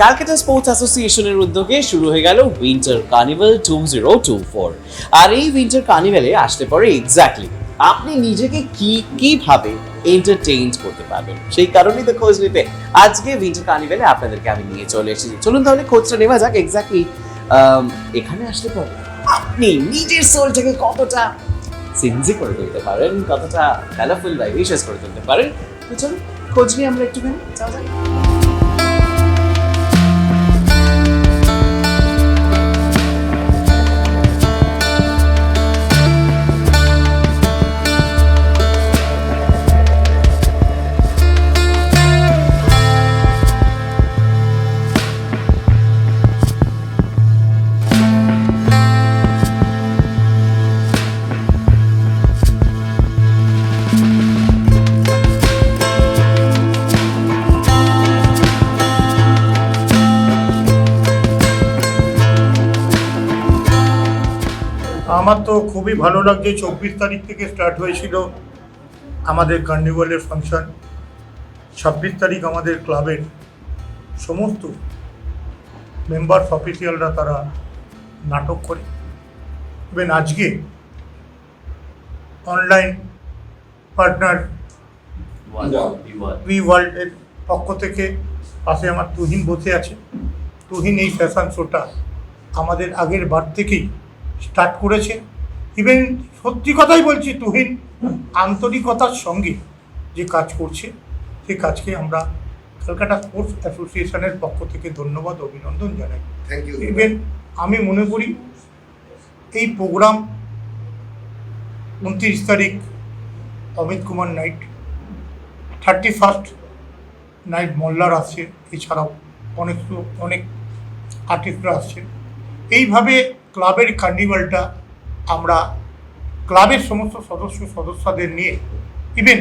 Calcutta sports অ্যাসোসিয়েশনের উদ্যোগে শুরু হয়ে গেল winter carnival two zero two four আর এই উইন্টার কার্নিভালে আসতে পারে এক্স্যাক্টলি আপনি নিজেকে কি, কীভাবে এন্টারটেইন করতে পারবেন? সেই কারণেই তো খোঁজ নিতে আজকে উইন্টার কার্নিভালে আপনাদেরকে আমি নিয়ে চলে এসেছি। চলুন তাহলে খোঁজটা নেওয়া যাক এক্স্যাক্টলি এখানে আসলে পরে। আপনি নিজের সোলটাকে কতটা সিনজি করে তুলতে পারেন, কতটা কালারফুল ভিশাস করে তুলতে পারেন? তো চলুন, খোঁজ নিয়ে আমরা একটুখানি, যাওয়া যাক। আমার তো খুবই ভালো লাগছে, চব্বিশ তারিখ থেকে স্টার্ট হয়েছিল আমাদের কার্নিভালের ফাংশন ছাব্বিশ তারিখ আমাদের ক্লাবের সমস্ত মেম্বার্স অফিসিয়ালরা তারা নাটক করে। ইভেন আজকে অনলাইন পার্টনার উই ওয়ার্ল্ডের পক্ষ থেকে পাশে আমার তুহিন বসে আছে। তুহিন এই ফ্যাশন শোটা আমাদের আগের বার থেকেই স্টার্ট করেছে। ইভেন সত্যি কথাই বলছি তুহিন আন্তরিকতার সঙ্গে যে কাজ করছে সেই কাজকে আমরা কলকাতা স্পোর্টস অ্যাসোসিয়েশনের পক্ষ থেকে ধন্যবাদ অভিনন্দন জানাই। থ্যাংক ইউ ইভেন আমি মনে করি এই প্রোগ্রাম উনত্রিশ তারিখ Amit Kumar night thirty first night মোল্লার আসছে এছাড়াও অনেক অনেক আর্টিস্টরা আসছে। এইভাবে ক্লাবের কার্নিভালটা আমরা ক্লাবের সমস্ত সদস্য সদস্যদের নিয়ে ইভেন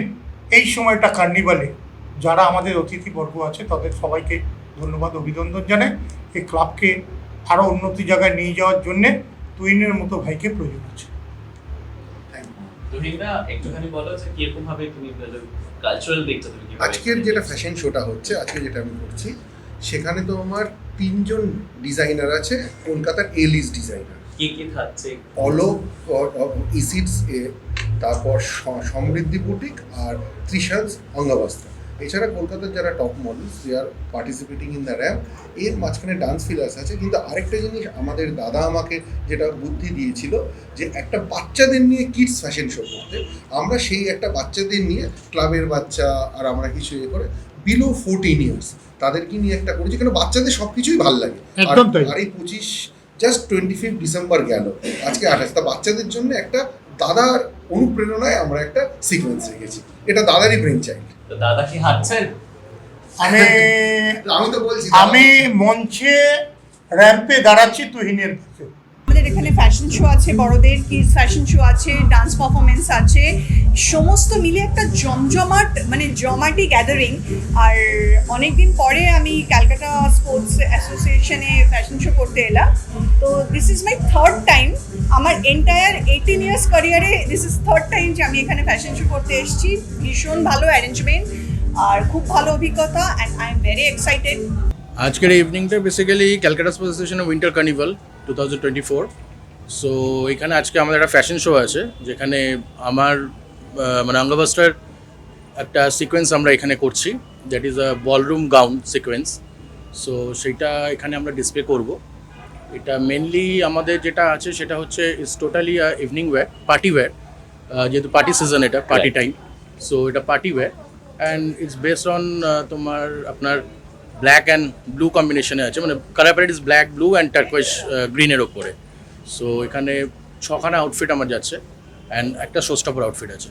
এই সময়টা কার্নিভালে যারা আমাদের অতিথিবর্গ আছে তাদের সবাইকে ধন্যবাদ অভিনন্দন জানাই। এই ক্লাবকে আরও উন্নতি জায়গায় নিয়ে যাওয়ার জন্যে তুইনের মতো ভাইকে প্রয়োজন আছে। কীভাবে আজকের যেটা ফ্যাশন শোটা হচ্ছে আজকে যেটা আমি করছি সেখানে তো আমার তিনজন ডিজাইনার আছে কলকাতার এলিস ডিজাইনার কি কি থাকছে অলোক ইসিডস এ তারপর সমৃদ্ধি বুটিক আর ত্রিশালস অঙ্গাবস্ত্র। এছাড়া কলকাতার যারা top models they are participating in the ramp এর মাঝখানে ডান্স ফিলার্স আছে কিন্তু আরেকটা জিনিস আমাদের দাদা আমাকে যেটা বুদ্ধি দিয়েছিল যে একটা বাচ্চাদের নিয়ে কিডস ফ্যাশন শো করতে আমরা সেই একটা বাচ্চাদের নিয়ে ক্লাবের বাচ্চা আর আমরা কিছু ইয়ে করে বিলো ফোরটিন ইয়ার্স তাদেরকে নিয়ে একটা করেছি? কেন বাচ্চাদের সব কিছুই ভালো লাগে। আর- একদম তাই। আর এই পঁচিশ জাস্ট টোয়েন্টি ফিফ ডিসেম্বর গেল। আজকে আঠাশ। তা বাচ্চাদের জন্য একটা দাদার অনুপ্রেরণায় আমরা একটা সিকোয়েন্স রেখেছি। এটা দাদারই ব্রেন চাইল্ড তো দাদা কি হাঁটছেন আমি আমি তো বলছি আমি মঞ্চে র্যাম্পে দাঁড়াচ্ছি তুহিনের কাছে আমাদের এখানে ফ্যাশন শো আছে বড়দের কিডস ফ্যাশন শো আছে ডান্স পারফরমেন্স আছে। সমস্ত মিলে একটা জমজমাট মানে জমাটি গ্যাদারিং আর অনেকদিন পরে আমি ক্যালকাটা স্পোর্টস অ্যাসোসিয়েশনে ফ্যাশন শো করতে এলাম। তো this is my third time আমার এন্টায়ার এইটিন ইয়ার্স ক্যারিয়ারে দিস ইজ থার্ড টাইম যে আমি এখানে ফ্যাশন শো করতে এসেছি। ভীষণ ভালো অ্যারেঞ্জমেন্ট আর খুব ভালো অভিজ্ঞতা and I am very excited আজকের ইভিনিংটা বেসিক্যালি ক্যালকাটা স্পোর্টস অ্যাসোসিয়েশনের winter carnival two thousand twenty four so এখানে আজকে আমাদের একটা ফ্যাশন শো আছে, যেখানে আমার মানে অঙ্গবাস্টার একটা সিকোয়েন্স আমরা এখানে করছি। That is a ballroom gown sequence so সেইটা এখানে আমরা ডিসপ্লে করব। এটা মেনলি আমাদের যেটা আছে সেটা হচ্ছে is totally evening wear party wear যেহেতু পার্টি সিজন এটা পার্টি টাইম সো এটা party wear and it's based on তোমার আপনার ব্ল্যাক অ্যান্ড ব্লু কম্বিনেশনে আছে। মানে colour palette is black blue and turquoise গ্রিনের ওপরে। সো এখানে ছখানা আউটফিট আমার যাচ্ছে। অ্যান্ড একটা শো স্টপার আউটফিট আছে।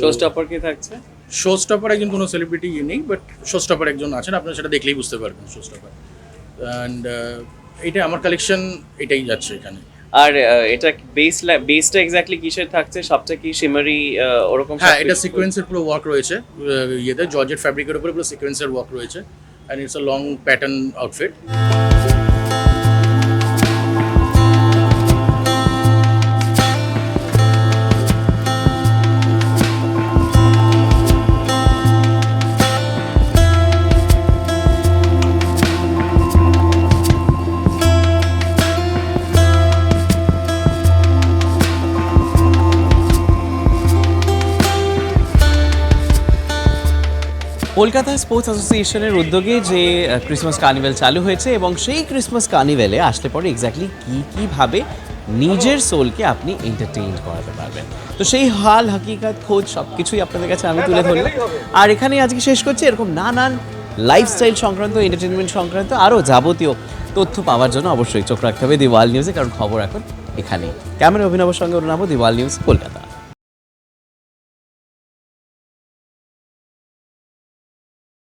শো স্টপার কি থাকছে? শো স্টপার একজন কোনো সেলিব্রিটি নেই বাট শো স্টপার একজন আছেন আপনারা সেটা দেখলেই বুঝতে পারবেন শো স্টপার অ্যান্ড এইটা আমার কালেকশন এটাই যাচ্ছে এখানে। আর এটা বেস বেসটা এক্স্যাক্টলি কিসের থাকছে? সবটা কি শিমারি ওরকম হ্যাঁ? এটা সিকোয়েন্সের পুরো ওয়ার্ক রয়েছে ইয়েতে। জর্জেট ফ্যাব্রিকের উপরে পুরো সিকোয়েন্সের ওয়ার্ক রয়েছে। And it's a long pattern outfit Kolkata sports অ্যাসোসিয়েশনের উদ্যোগে যে ক্রিসমাস কার্নিভেল চালু হয়েছে এবং সেই ক্রিসমাস কার্নিভেলে আসলে পরে এক্স্যাক্টলি কী কীভাবে নিজের সোলকে আপনি এন্টারটেইন করাতে পারবেন। তো সেই হাল হাকিকাত খোঁজ সব কিছুই আপনাদের কাছে আমি তুলে ধরলাম। আর এখানে আজকে শেষ করছি। এরকম নানান লাইফস্টাইল সংক্রান্ত এন্টারটেনমেন্ট সংক্রান্ত আরও যাবতীয় তথ্য পাওয়ার জন্য অবশ্যই চোখ রাখতে হবে। দিওয়াল নিউজে কারণ খবর এখন এখানেই। ক্যামেরা অভিনবের সঙ্গে ওর অরুণাভ দিওয়াল নিউজ কলকাতা।